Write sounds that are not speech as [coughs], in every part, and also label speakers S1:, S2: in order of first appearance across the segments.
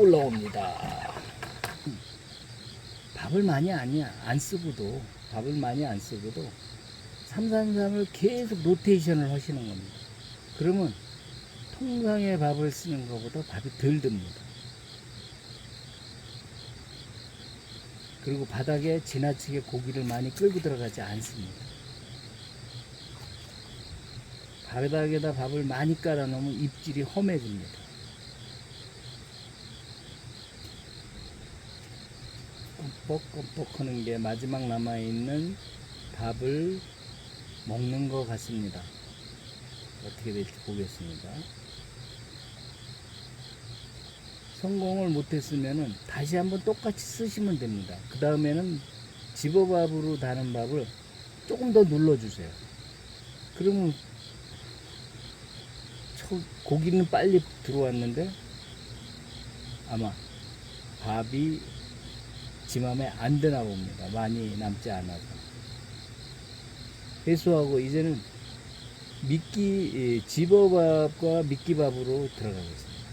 S1: 올라옵니다. 밥을 많이 아니야 안 쓰고도 밥을 많이 안 쓰고도 333을 계속 로테이션을 하시는 겁니다. 그러면 통상의 밥을 쓰는 것보다 밥이 덜 듭니다. 그리고 바닥에 지나치게 고기를 많이 끌고 들어가지 않습니다. 바닥에다 밥을 많이 깔아 놓으면 입질이 험해집니다. 껌뻑껌뻑 하는 게 마지막 남아있는 밥을 먹는 것 같습니다. 어떻게 될지 보겠습니다. 성공을 못했으면 다시 한번 똑같이 쓰시면 됩니다. 그 다음에는 집어밥으로 다는 밥을 조금 더 눌러주세요. 그러면 초- 고기는 빨리 들어왔는데 아마 밥이 지 맘에 안 드나 봅니다. 많이 남지 않아서. 회수하고 이제는 미끼, 예, 집어밥과 미끼밥으로 들어가겠습니다.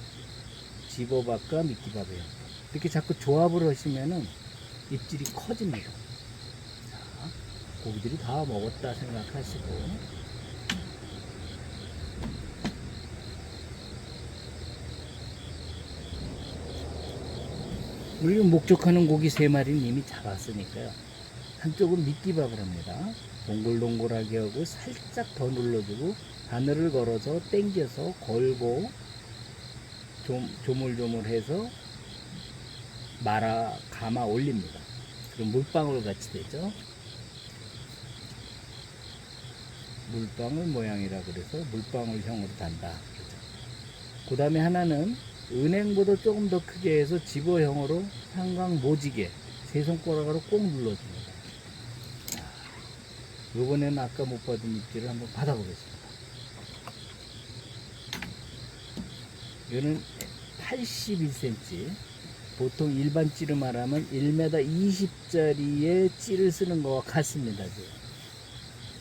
S1: 집어밥과 미끼밥이에요. 이렇게 자꾸 조합을 하시면은 입질이 커집니다. 자, 고기들이 다 먹었다 생각하시고. 우리가 목적하는 고기 세 마리는 이미 잡았으니까요. 한쪽은 미끼밥을 합니다. 동글동글하게 하고 살짝 더 눌러주고 바늘을 걸어서 당겨서 걸고 좀 조물조물해서 말아 감아 올립니다. 그럼 물방울 같이 되죠. 물방울 모양이라 그래서 물방울형으로 단다. 그 다음에 하나는 은행보다 조금 더 크게 해서 집어형으로 상광 모지게 세 손가락으로 꼭 눌러줍니다. 자, 이번에는 아까 못 받은 입질을 한번 받아보겠습니다. 이거는 81cm. 보통 일반 찌를 말하면 1m 20짜리의 찌를 쓰는 것과 같습니다. 지금.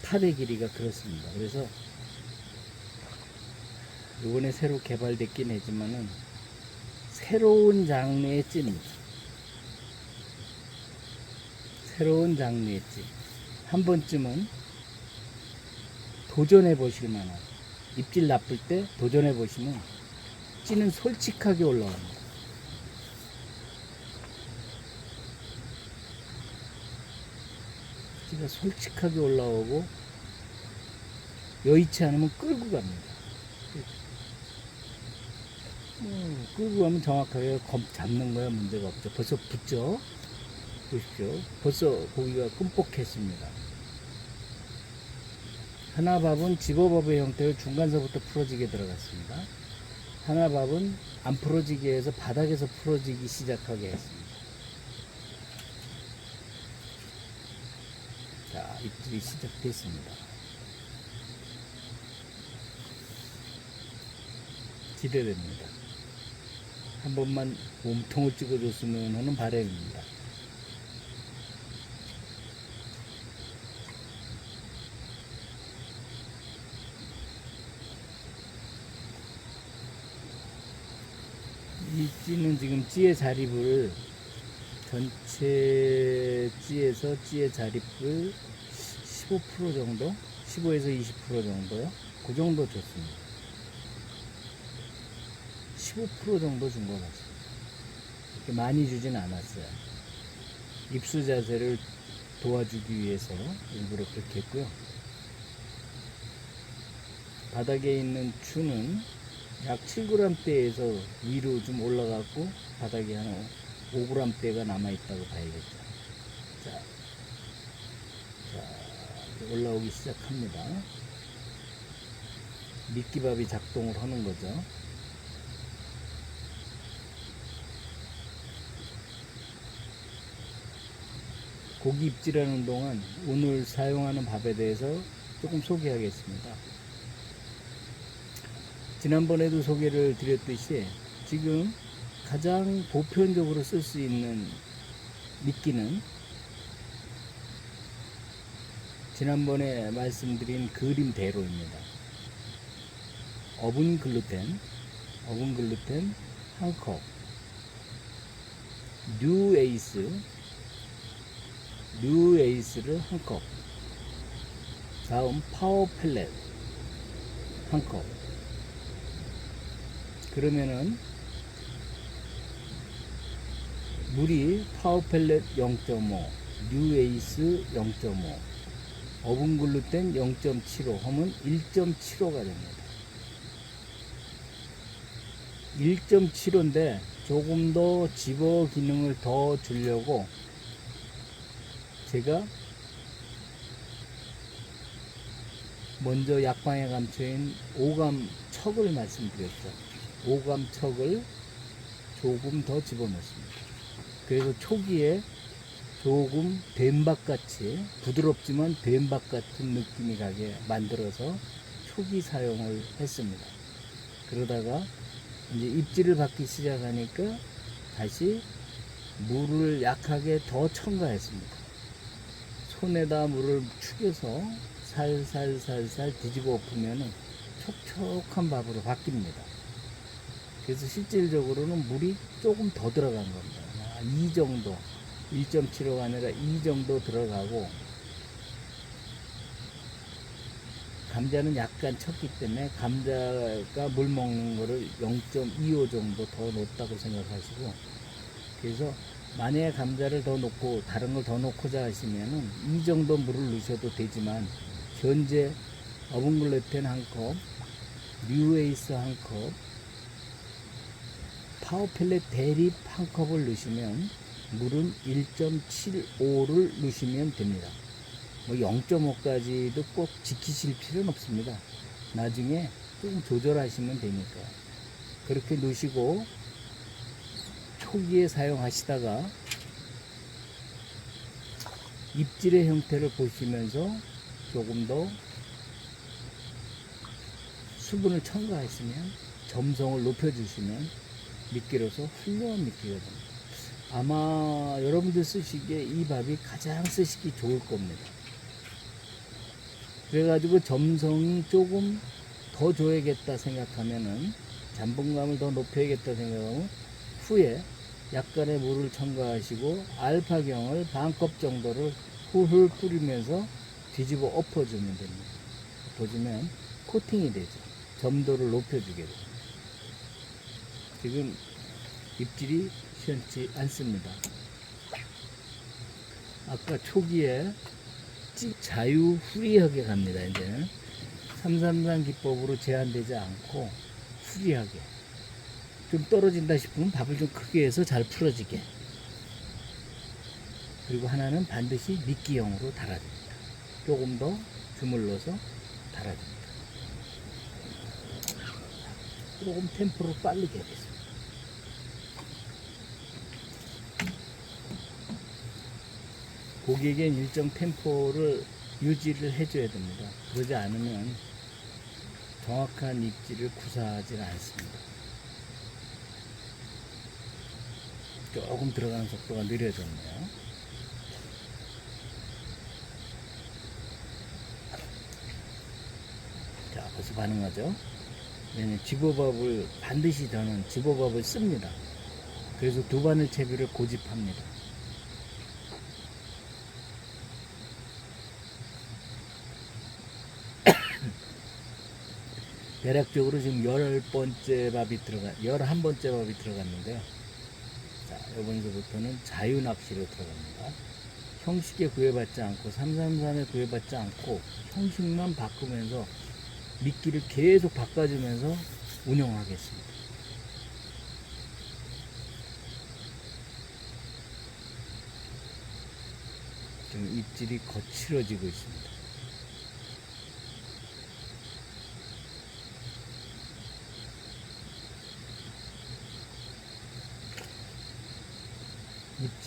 S1: 탑의 길이가 그렇습니다. 그래서 이번에 새로 개발됐긴 했지만은 새로운 장르의 찌입니다. 새로운 장르의 찌. 한 번쯤은 도전해 보실 만한 입질 나쁠 때 도전해 보시면 찌는 솔직하게 올라옵니다. 찌가 솔직하게 올라오고 여의치 않으면 끌고 갑니다. 음, 가면 정확하게 검 잡는 거야 문제가 없죠. 벌써 붙죠. 보십시오. 벌써 고기가 끔뻑했습니다. 하나밥은 집어밥의 형태로 중간서부터 풀어지게 들어갔습니다. 하나밥은 안 풀어지게 해서 바닥에서 풀어지기 시작하게 했습니다. 자, 입질이 시작됐습니다. 기대됩니다. 한 번만 몸통을 찍어줬으면 하는 바람입니다. 이 찌는 지금 찌의 자립을 전체 찌에서 찌의 자립을 15% 정도? 15에서 20% 정도요? 그 정도 줬습니다. 15% 정도 준 것 같습니다. 그렇게 많이 주진 않았어요. 입수 자세를 도와주기 위해서 일부러 그렇게 했고요. 바닥에 있는 추는 약 7g대에서 위로 좀 올라갔고 바닥에 한 5g대가 남아있다고 봐야겠죠. 자, 자, 올라오기 시작합니다. 미끼밥이 작동을 하는 거죠. 고기 입질하는 동안 오늘 사용하는 밥에 대해서 조금 소개하겠습니다. 지난번에도 소개를 드렸듯이 지금 가장 보편적으로 쓸 수 있는 미끼는 지난번에 말씀드린 그림대로입니다. 어분 글루텐, 어분 글루텐 한 컵, 뉴 에이스, 뉴 에이스를 한 컵. 다음 파워 펠렛 한 컵. 그러면은 물이 파워 펠렛 0.5, 뉴 에이스 0.5, 어분 글루텐 0.75 하면 1.75가 됩니다. 1.75인데 조금 더 집어 기능을 더 주려고 제가 먼저 약방에 감춰인 오감 척을 말씀드렸죠. 오감 척을 조금 더 집어넣습니다. 그래서 초기에 조금 뱀박같이 부드럽지만 뱀박 같은 느낌이 가게 만들어서 초기 사용을 했습니다. 그러다가 이제 입질을 받기 시작하니까 다시 물을 약하게 더 첨가했습니다. 손에다 물을 축여서 살살살살 뒤집어 엎으면 촉촉한 밥으로 바뀝니다. 그래서 실질적으로는 물이 조금 더 들어간 겁니다. 아, 이 정도, 1.75가 아니라 이 정도 들어가고 감자는 약간 쳤기 때문에 감자가 물 먹는 거를 0.25 정도 더 넣었다고 생각하시고 그래서 만약에 감자를 더 넣고 다른 걸 더 넣고자 하시면은 이 정도 물을 넣으셔도 되지만 현재 어분글루텐 한 컵, 뉴에이스 한 컵, 파워펠렛 대립 한 컵을 넣으시면 물은 1.75를 넣으시면 됩니다. 뭐 0.5까지도 꼭 지키실 필요는 없습니다. 나중에 좀 조절하시면 되니까. 그렇게 넣으시고 초기에 사용하시다가 입질의 형태를 보시면서 조금 더 수분을 첨가하시면 점성을 높여주시면 미끼로서 훌륭한 미끼가 됩니다. 아마 여러분들 쓰시기에 이 밥이 가장 쓰시기 좋을 겁니다. 그래가지고 점성이 조금 더 줘야겠다 생각하면은 잠분감을 더 높여야겠다 생각하면 후에 약간의 물을 첨가하시고 알파경을 반컵 정도를 훌훌 뿌리면서 뒤집어 엎어주면 됩니다. 보시면 코팅이 되죠. 점도를 높여주게 돼요. 지금 입질이 시원치 않습니다. 아까 초기에 찍 자유 후리하게 갑니다. 이제는 333 기법으로 제한되지 않고 후리하게 좀 떨어진다 싶으면 밥을 좀 크게 해서 잘 풀어지게 그리고 하나는 반드시 미끼형으로 달아줍니다. 조금 더 주물러서 달아줍니다. 조금 템포를 빠르게 해보세요. 고객엔 일정 템포를 유지를 해줘야 됩니다. 그러지 않으면 정확한 입질을 구사하지는 않습니다. 조금 들어가는 속도가 느려졌네요. 자, 벌써 반응하죠? 왜냐면 집어밥을 반드시 저는 집어밥을 씁니다. 그래서 두 바늘 채비를 고집합니다. [coughs] 대략적으로 지금 열 번째 밥이 들어가, 열한 번째 밥이 들어갔는데요. 자, 이번서부터는 자유 낚시로 들어갑니다. 형식에 구애받지 않고, 333에 구애받지 않고, 형식만 바꾸면서 미끼를 계속 바꿔주면서 운영하겠습니다. 지금 입질이 거칠어지고 있습니다.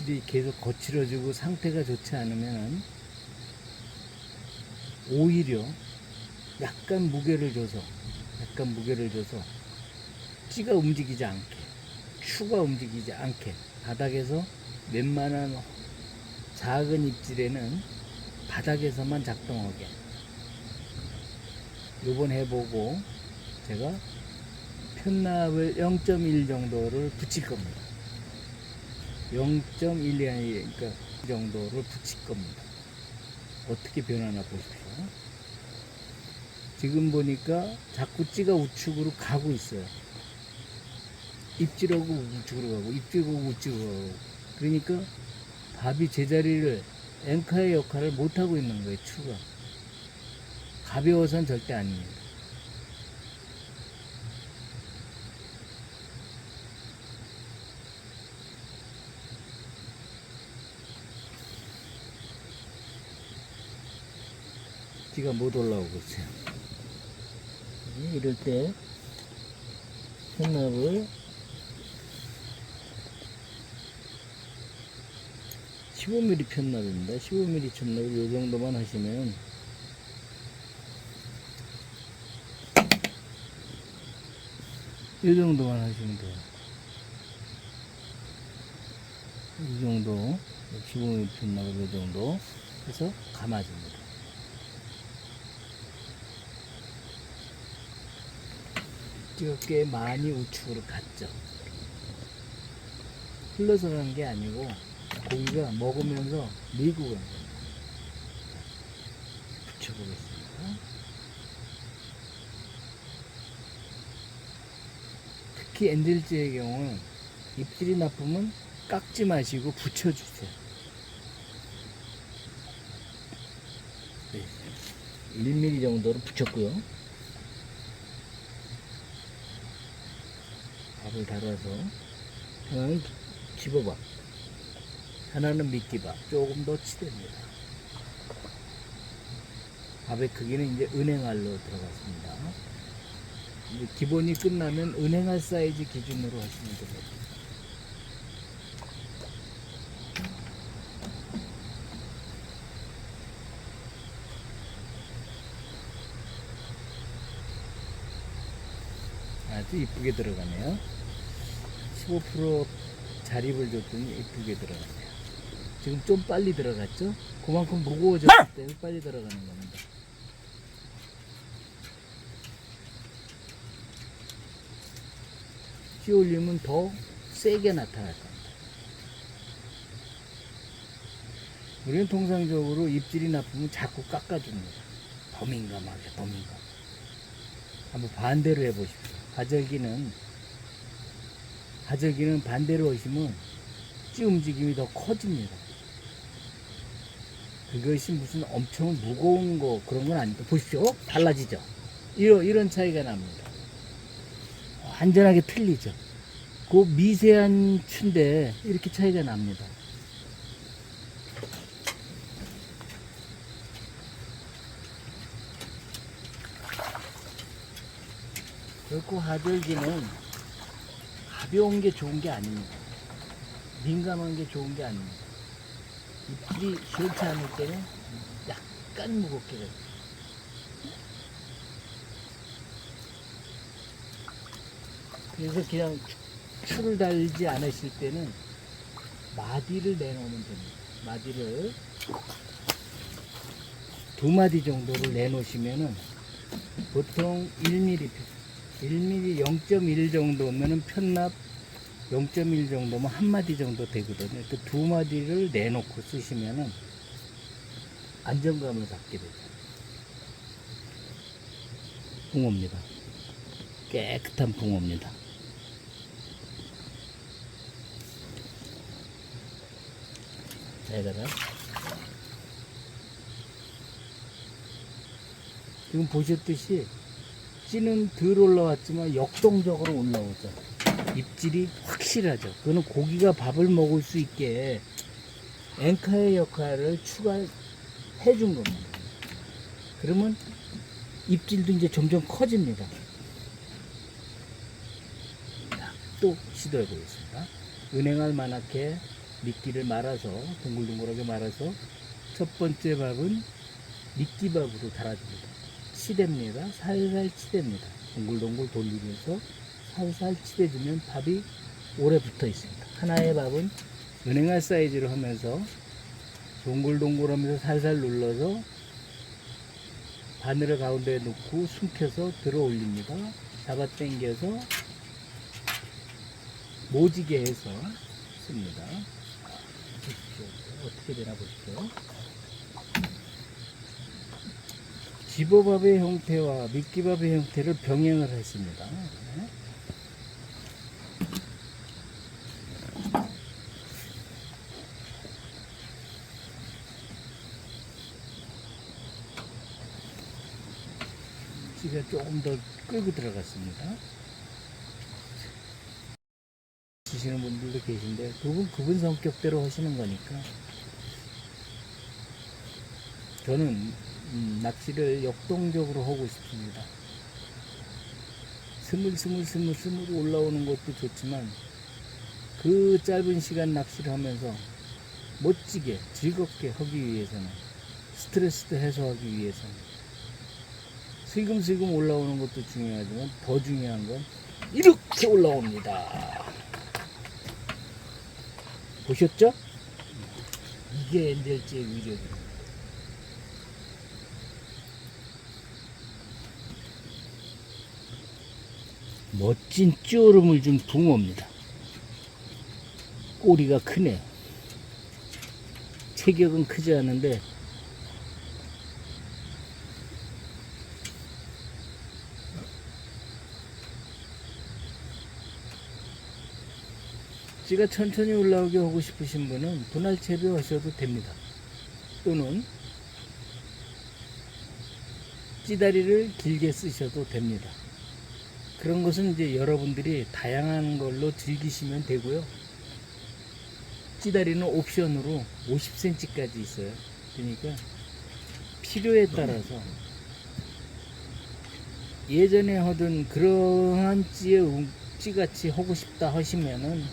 S1: 입질이 계속 거칠어지고 상태가 좋지 않으면 오히려 약간 무게를 줘서 약간 무게를 줘서 찌가 움직이지 않게 추가 움직이지 않게 바닥에서 웬만한 작은 입질에는 바닥에서만 작동하게. 요번 해보고 제가 편납을 0.1 정도를 붙일 겁니다 0.12 그러니까 이 정도를 붙일 겁니다. 어떻게 변하나 보십시오. 지금 보니까 자꾸 찌가 우측으로 가고 있어요. 입질하고 우측으로 가고 입질하고 우측으로 가고 그러니까 밥이 제자리를 앵커의 역할을 못하고 있는 거예요. 추가 가벼워서는 절대 아닙니다. 찌가 못 올라오고 있어요. 이럴 때 혼납을 15mm 편납입니다. 15mm 편납을 이 정도만 하시면 이 정도만 하시면 돼요. 이 정도 15mm 편납을 이 정도 해서 감아줍니다. 찌가 꽤 많이 우측으로 갔죠. 흘러서 가는 게 아니고 고기가 먹으면서 밀고 가는 겁니다. 붙여보겠습니다. 특히 엔젤즈의 경우는 입질이 나쁘면 깎지 마시고 붙여주세요. 네. 1mm 정도로 붙였고요. 밥을 달아서 하나는 집어밥, 하나는 미끼밥, 조금 더 치댑니다. 밥의 크기는 이제 은행알로 들어갔습니다. 이제 기본이 끝나면 은행알 사이즈 기준으로 하시면 됩니다. 아주 이쁘게 들어가네요. 15% 자립을 줬더니 이쁘게 들어가네요. 지금 좀 빨리 들어갔죠? 그만큼 무거워졌을 때 빨리 들어가는 겁니다. 찌 올리면 더 세게 나타날 겁니다. 우리는 통상적으로 입질이 나쁘면 자꾸 깎아줍니다. 더 민감하게, 더 민감. 한번 반대로 해보십시오. 가절기는 가절기는 반대로 하시면 찌 움직임이 더 커집니다. 그것이 무슨 엄청 무거운 거 그런 건 아닙니다. 보십시오. 달라지죠? 이런, 이런 차이가 납니다. 완전하게 틀리죠? 그 미세한 추인데 이렇게 차이가 납니다. 결코 하절기는 가벼운 게 좋은 게 아닙니다. 민감한 게 좋은 게 아닙니다. 입질이 시원치 않을 때는 약간 무겁게 돼요. 그래서 그냥 추를 달지 않으실 때는 마디를 내놓으면 됩니다. 마디를 두 마디 정도를 내놓으시면은 보통 1mm 1mm 0.1 정도면은 편납 0.1 정도면 한 마디 정도 되거든요. 그 두 마디를 내놓고 쓰시면은 안정감을 갖게 되죠. 붕어입니다. 깨끗한 붕어입니다. 여기다가 지금 보셨듯이 찌는 덜 올라왔지만 역동적으로 올라오죠. 입질이 확실하죠. 그거는 고기가 밥을 먹을 수 있게 앵커의 역할을 추가해 준 겁니다. 그러면 입질도 이제 점점 커집니다. 자, 또 시도해 보겠습니다. 은행알 만하게 미끼를 말아서 동글동글하게 말아서 첫 번째 밥은 미끼밥으로 달아줍니다. 치댑니다. 살살 치댑니다. 동글동글 돌리면서 살살 치대주면 밥이 오래 붙어 있습니다. 하나의 밥은 은행알 사이즈로 하면서 동글동글 하면서 살살 눌러서 바늘을 가운데에 놓고 숨겨서 들어 올립니다. 잡아 당겨서 모지게 해서 씁니다.
S2: 어떻게 되나 볼게요.
S1: 집어밥의 형태와 미끼밥의 형태를 병행을 했습니다. 네. 찌가 조금 더 끌고 들어갔습니다. 주시는 분들도 계신데 그분 그분 성격대로 하시는 거니까 저는 음, 낚시를 역동적으로 하고 싶습니다. 스물스물스물스물 올라오는 것도 좋지만 그 짧은 시간 낚시를 하면서 멋지게 즐겁게 하기 위해서는 스트레스도 해소하기 위해서는 슬금슬금 올라오는 것도 중요하지만 더 중요한 건 이렇게 올라옵니다. 보셨죠? 이게 엔젤지의 위력입니다. 멋진 쭈름을 준 붕어입니다. 꼬리가 크네요. 체격은 크지 않은데 찌가 천천히 올라오게 하고 싶으신 분은 분할 재배하셔도 됩니다. 또는 찌다리를 길게 쓰셔도 됩니다. 그런 것은 이제 여러분들이 다양한 걸로 즐기시면 되고요. 찌다리는 옵션으로 50cm까지 있어요. 그러니까 필요에 따라서 예전에 하던 그러한 움- 찌같이 하고 싶다 하시면은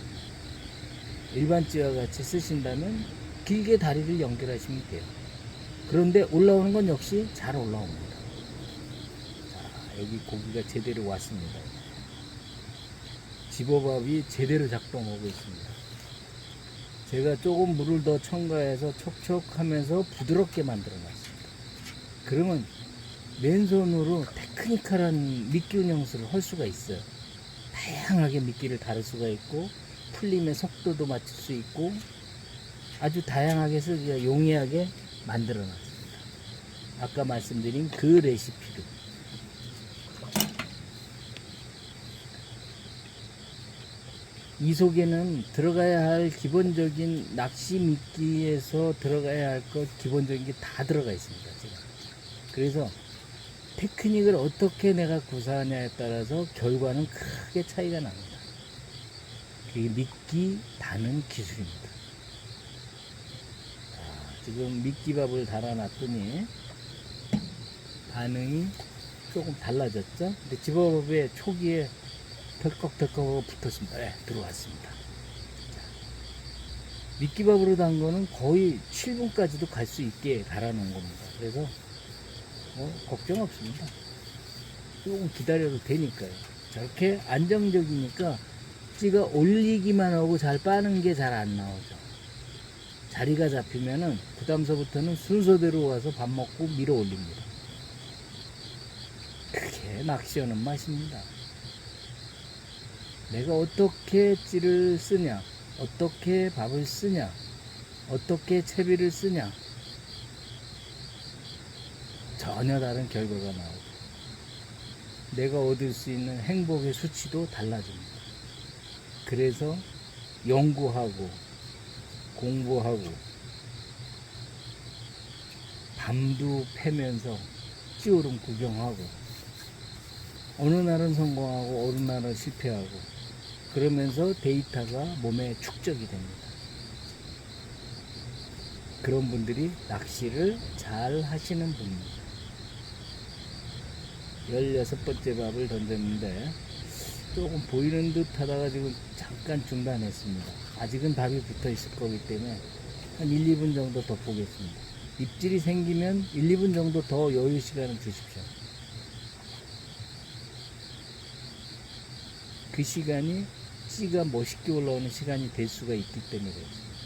S1: 일반 찌와 같이 쓰신다면 길게 다리를 연결하시면 돼요. 그런데 올라오는 건 역시 잘 올라옵니다. 자, 여기 고기가 제대로 왔습니다. 집어밥이 제대로 작동하고 있습니다. 제가 조금 물을 더 첨가해서 촉촉하면서 부드럽게 만들어 놨습니다. 그러면 맨손으로 테크니컬한 미끼 운영술을 할 수가 있어요. 다양하게 미끼를 다룰 수가 있고 풀림의 속도도 맞출 수 있고 아주 다양하게 이제 용이하게 만들어 놨습니다. 아까 말씀드린 그 레시피로 이 속에는 들어가야 할 기본적인 낚시 미끼에서 들어가야 할 것 기본적인 게 다 들어가 있습니다. 지금. 그래서 테크닉을 어떻게 내가 구사하냐에 따라서 결과는 크게 차이가 납니다. 그게 미끼 다는 기술입니다. 자, 지금 미끼밥을 달아놨더니 반응이 조금 달라졌죠? 근데 집어밥의 초기에 덜컥덜컥 붙었습니다. 네, 들어왔습니다. 자, 미끼밥으로 단 거는 거의 7분까지도 갈 수 있게 달아놓은 겁니다. 그래서 뭐 걱정 없습니다. 조금 기다려도 되니까요. 저렇게 안정적이니까 찌가 올리기만 하고 잘 빠는 게 잘 안 나오죠. 자리가 잡히면은 그 다음서부터는 순서대로 와서 밥 먹고 밀어 올립니다. 그게 낚시하는 맛입니다. 내가 어떻게 찌를 쓰냐, 어떻게 밥을 쓰냐, 어떻게 채비를 쓰냐, 전혀 다른 결과가 나오고, 내가 얻을 수 있는 행복의 수치도 달라집니다. 그래서 연구하고, 공부하고, 밤도 패면서 찌오름 구경하고, 어느 날은 성공하고, 어느 날은 실패하고, 그러면서 데이터가 몸에 축적이 됩니다. 그런 분들이 낚시를 잘 하시는 분입니다. 16번째 밥을 던졌는데 조금 보이는 듯 하다가 지금 잠깐 중단했습니다. 아직은 밥이 붙어 있을 거기 때문에 한 1, 2분 정도 더 보겠습니다. 입질이 생기면 1, 2분 정도 더 여유 시간을 주십시오. 그 시간이 찌가 멋있게 올라오는 시간이 될 수가 있기 때문에 그렇습니다.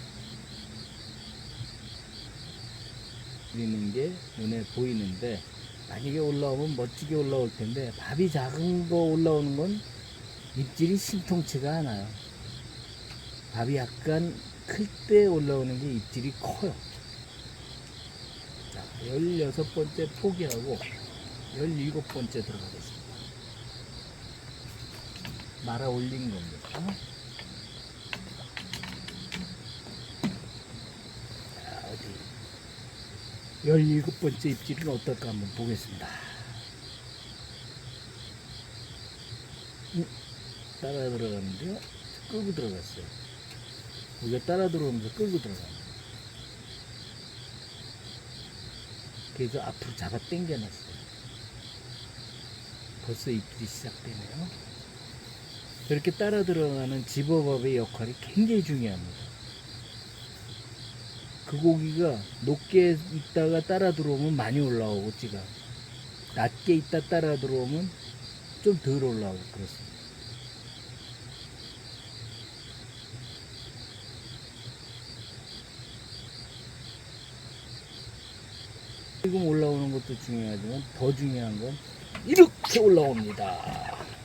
S1: 있는 게 눈에 보이는데 만약에 올라오면 멋지게 올라올 텐데 밥이 작은 거 올라오는 건 입질이 신통치가 않아요. 밥이 약간 클 때 올라오는 게 입질이 커요. 자, 16번째 포기하고 17번째 들어가겠습니다. 말아 올린 겁니다. 자, 어디 17번째 입질은 어떨까 한번 보겠습니다. 음, 따라 들어가는데요. 끌고 들어갔어요. 우리가 따라 들어오면서 끌고 들어가요. 그래서 앞으로 잡아 당겨놨어요. 벌써 입질이 시작되네요. 이렇게 따라 들어가는 집어밥의 역할이 굉장히 중요합니다. 그 고기가 높게 있다가 따라 들어오면 많이 올라오고 찌가 낮게 있다 따라 들어오면 좀 덜 올라오고 그렇습니다. 지금 올라오는 것도 중요하지만 더 중요한 건 이렇게 올라옵니다.